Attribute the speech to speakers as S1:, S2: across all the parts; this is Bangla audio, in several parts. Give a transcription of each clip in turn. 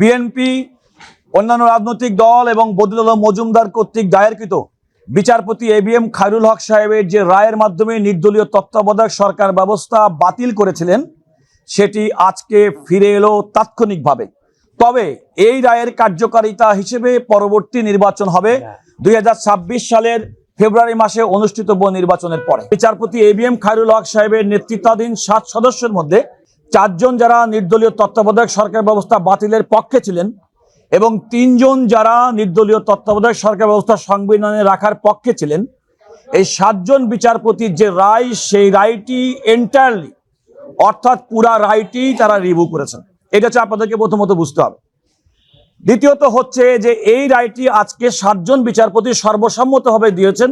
S1: বিএনপি, অন্যান্য রাজনৈতিক দল এবং বদিউল মজুমদার কর্তৃক দায়েরকৃত বিচারপতি A B M Khairul Haque সাহেবের যে রায়ের মাধ্যমে নির্দলীয় তত্ত্বাবধায়ক সরকার ব্যবস্থা বাতিল করেছিলেন, সেটি আজকে ফিরে এলো তাৎক্ষণিকভাবে। তবে এই রায়ের কার্যকারিতা হিসেবে পরবর্তী নির্বাচন হবে দুই হাজার ছাব্বিশ সালের ফেব্রুয়ারি মাসে অনুষ্ঠিতব্য নির্বাচনের পরে। বিচারপতি A B M Khairul Haque সাহেবের নেতৃত্বাধীন সাত সদস্যের মধ্যে চারজন যারা নির্দলীয় তত্ত্বাবধায়ক সরকার ব্যবস্থা বাতিলের পক্ষে ছিলেন এবং তিনজন যারা নির্দলীয় তত্ত্বাবধায়ক সরকার ব্যবস্থা সংবিধানে রাখার পক্ষে ছিলেন, এই সাতজন বিচারপতির যে রায়, সেই রায়টি এন্টায়ারলি অর্থাৎ পুরা রায়টি তারা রিভিউ করেছেন। এটা হচ্ছে আপনাদেরকে প্রথমত বুঝতে হবে। দ্বিতীয়ত হচ্ছে যে এই রায়টি আজকে সাতজন বিচারপতি সর্বসম্মতভাবে দিয়েছেন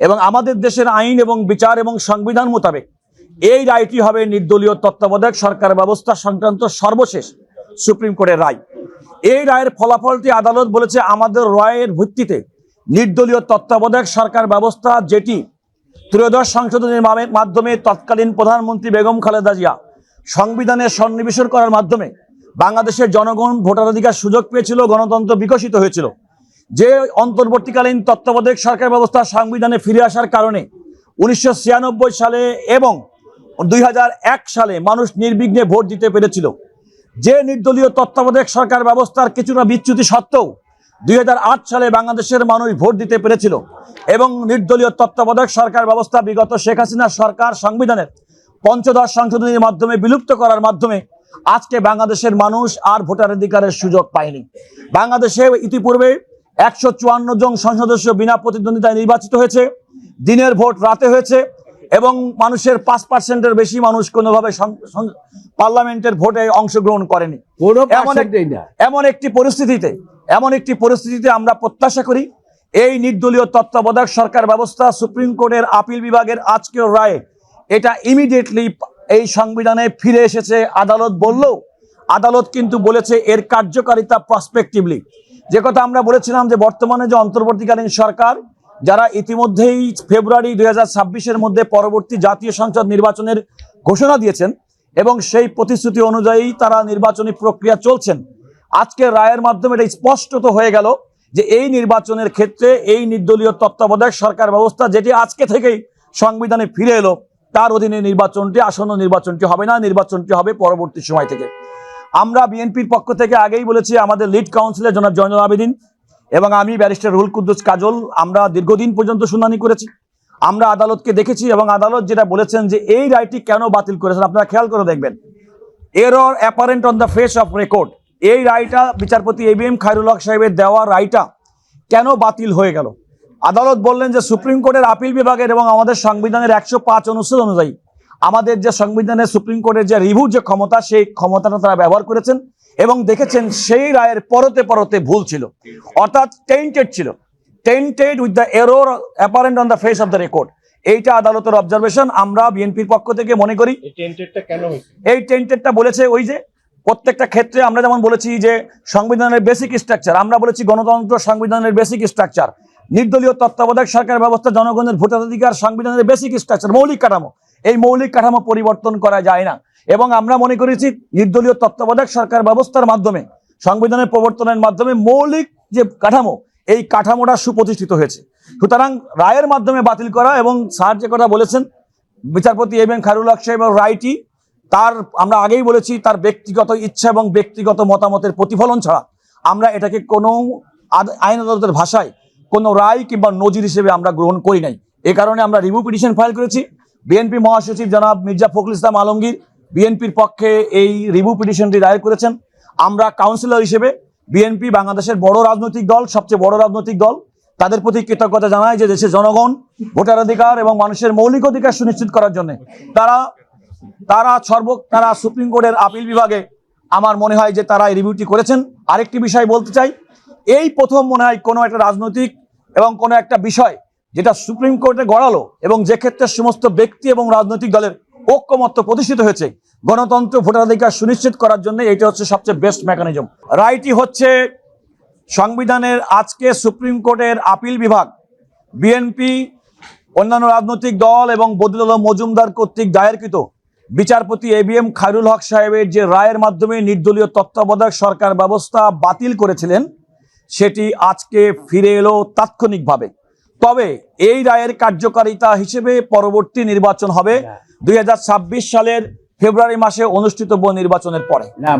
S1: এবং আমাদের দেশের আইন এবং বিচার এবং সংবিধান মোতাবেক এই রায়টি হবে? নির্দলীয় তত্ত্বাবধায়ক সরকার ব্যবস্থা সংক্রান্ত সর্বশেষ সুপ্রিম কোর্টের রায়। এই রায়ের ফলাফলটি আদালত বলেছে, আমাদের রায়ের ভিত্তিতে নির্দলীয় তত্ত্বাবধায়ক সরকার ব্যবস্থা, যেটি ত্রয়োদশ সংশোধনের মাধ্যমে তৎকালীন প্রধানমন্ত্রী বেগম খালেদা জিয়া সংবিধানে সন্নিবেশন করার মাধ্যমে বাংলাদেশের জনগণ ভোটাধিকার সুযোগ পেয়েছিল, গণতন্ত্র বিকশিত হয়েছিল। যে অন্তর্বর্তীকালীন তত্ত্বাবধায়ক সরকার ব্যবস্থা সংবিধানে ফিরে আসার কারণে উনিশশো ছিয়ানব্বই সালে এবং দুই হাজার এক সালে মানুষ নির্বিঘ্নে ভোট দিতে পেরেছিল। যে নির্দলীয় তত্ত্বাবধায়ক সরকার ব্যবস্থার কিছুটা বিচ্যুতি সত্ত্বেও দুই হাজার আট সালে বাংলাদেশের মানুষ ভোট দিতে পেরেছিল এবং নির্দলীয় তত্ত্বাবধায়ক সরকার ব্যবস্থা বিগত শেখ হাসিনা সরকার সংবিধানের পঞ্চদশ সংশোধনীর মাধ্যমে বিলুপ্ত করার মাধ্যমে আজকে বাংলাদেশের মানুষ আর ভোটাধিকারের সুযোগ পায়নি। বাংলাদেশে ইতিপূর্বে একশো চুয়ান্ন জন সংসদ সদস্য বিনা প্রতিদ্বন্দ্বিতায় নির্বাচিত হয়েছে। দিনের ভোট রাতে হয়েছে। এবং মানুষের পাঁচ পার্সেন্টের বেশি মানুষ কোনোভাবে পার্লামেন্টের ভোটে অংশগ্রহণ করেনি। এমন একটি পরিস্থিতিতে এমন একটি পরিস্থিতিতে আমরা প্রত্যাশা করি এই নির্দলীয় তত্ত্বাবধায়ক সরকার ব্যবস্থা সুপ্রিম কোর্টের আপিল বিভাগের আজকের রায়ে এটা ইমিডিয়েটলি এই সংবিধানে ফিরে এসেছে। আদালত বললেও আদালত কিন্তু বলেছে এর কার্যকারিতা প্রসপেক্টিভলি যে কথা আমরা বলেছিলাম যে বর্তমানে যে অন্তর্বর্তীকালীন সরকার যারা ইতিমধ্যেই ফেব্রুয়ারি দুই হাজার মধ্যে পরবর্তী জাতীয় সংসদ নির্বাচনের ঘোষণা দিয়েছেন এবং সেই প্রতিশ্রুতি অনুযায়ী তারা নির্বাচনী প্রক্রিয়া চলছেন। আজকের রায়ের মাধ্যমে এটা স্পষ্টত হয়ে গেল যে এই নির্বাচনের ক্ষেত্রে এই নির্দলীয় তত্ত্বাবধায়ক সরকার ব্যবস্থা যেটি আজকে থেকেই সংবিধানে ফিরে এলো, তার অধীনে নির্বাচনটি, আসন্ন নির্বাচনটি হবে না, নির্বাচনটি হবে পরবর্তী সময় থেকে। আমরা বিএনপির পক্ষ থেকে আগেই বলেছি, আমাদের লিড কাউন্সিলর জনাব জয়নুল আবেদিন এবং আমি ব্যারিস্টার রুহুল কুদ্দুস কাজল, আমরা দীর্ঘদিন পর্যন্ত শুনানি করেছি। আমরা আদালতকে দেখেছি এবং আদালত যেটা বলেছেন যে এই রায়টি কেন বাতিল করেছেন, আপনারা খেয়াল করে দেখবেন। Error apparent on the face of record এই রায়টা বিচারপতি A B M Khairul Haque সাহেবের দেওয়া রায়টা কেন বাতিল হয়ে গেল? আদালত বললেন যে সুপ্রিম কোর্টের আপিল বিভাগের এবং আমাদের সংবিধানের একশো পাঁচ অনুচ্ছেদ অনুযায়ী আমাদের যে সংবিধানের সুপ্রিম কোর্টের যে রিভিউ যে ক্ষমতা সেই ক্ষমতাটা তারা ব্যবহার করেছেন এবং দেখেছেন সেই রায়ের পরতে পরতে ভুল ছিল। অর্থাৎ টেন্টেড ছিল। Tainted with the error apparent on the face of the record এইটা আদালতের অবজারভেশন আমরা বিএনপির পক্ষ থেকে মনে করি।
S2: কেন
S1: এই টেন্টেডটা বলেছে ওই যে প্রত্যেকটা ক্ষেত্রে আমরা যেমন বলেছি যে সংবিধানের বেসিক স্ট্রাকচার আমরা বলেছি গণতন্ত্র সংবিধানের বেসিক স্ট্রাকচার নির্দলীয় তত্ত্বাবধায়ক সরকার ব্যবস্থা জনগণের ভোটাধিকার সংবিধানের বেসিক স্ট্রাকচার মৌলিক কাঠামো। এই মৌলিক কাঠামো পরিবর্তন করা যায় না। এবং আমরা মনে করেছি, নির্দলীয় তত্ত্বাবধায়ক সরকার ব্যবস্থার মাধ্যমে, সংবিধানের প্রবর্তনের মাধ্যমে মৌলিক যে কাঠামো, এই কাঠামোটা সুপ্রতিষ্ঠিত হয়েছে। সুতরাং রায়ের মাধ্যমে বাতিল করা এবং স্যার যে কথা বলেছেন, বিচারপতি এম এম খারুল হক সাহেব রায়টি, তার আমরা আগেই বলেছি, তার ব্যক্তিগত ইচ্ছা এবং ব্যক্তিগত মতামতের প্রতিফলন ছাড়া আমরা এটাকে কোনো আইন আদালতের ভাষায় কোনো রায় কিংবা নজির হিসেবে আমরা গ্রহণ করি নাই। এ কারণে আমরা রিভিউ পিটিশন ফাইল করেছি। বিএনপি মহাসচিব জনাব মির্জা ফখরুল ইসলাম আলমগীর বিএনপির পক্ষে এই রিভিউ পিটিশনটি দায়ের করেছেন। আমরা কাউন্সিলর হিসেবে বিএনপি বাংলাদেশের বড় রাজনৈতিক দল, সবচেয়ে বড় রাজনৈতিক দল, তাদের প্রতি কৃতজ্ঞতা জানায় যে দেশের জনগণ ভোটার অধিকার এবং মানুষের মৌলিক অধিকার সুনিশ্চিত করার জন্য তারা তারা সর্ব, তারা সুপ্রিম কোর্টের আপিল বিভাগে আমার মনে হয় যে তারা এই রিভিউটি করেছেন। আরেকটি বিষয় বলতে চাই, এই প্রথম মনে হয় কোনো একটা রাজনৈতিক এবং কোনো একটা বিষয় যেটা সুপ্রিম কোর্টে গড়ালো এবং যে ক্ষেত্রে সমস্ত ব্যক্তি এবং রাজনৈতিক দলের ঐক্যমত্য প্রতিষ্ঠিত হয়েছে, গণতন্ত্র ভোটাধিকার সুনিশ্চিত করার জন্য এটা হচ্ছে সবচেয়ে বেস্ট মেকানিজম রায়টি হচ্ছে সংবিধানের আজকে সুপ্রিম কোর্টের আপিল বিভাগ বিএনপি অন্যান্য রাজনৈতিক দল এবং বদিউল মজুমদার কর্তৃক দায়েরকৃত বিচারপতি A B M Khairul Haque সাহেবের যে রায়ের মাধ্যমে নির্দলীয় তত্ত্বাবধায়ক সরকার ব্যবস্থা বাতিল করেছিলেন, সেটি আজকে ফিরে এলো তাৎক্ষণিকভাবে। তবে এই রায়ের কার্যকারিতা হিসেবে পরবর্তী নির্বাচন হবে দুই হাজার ছাব্বিশ সালের ফেব্রুয়ারি মাসে অনুষ্ঠিতব্য নির্বাচনের পরে।
S3: না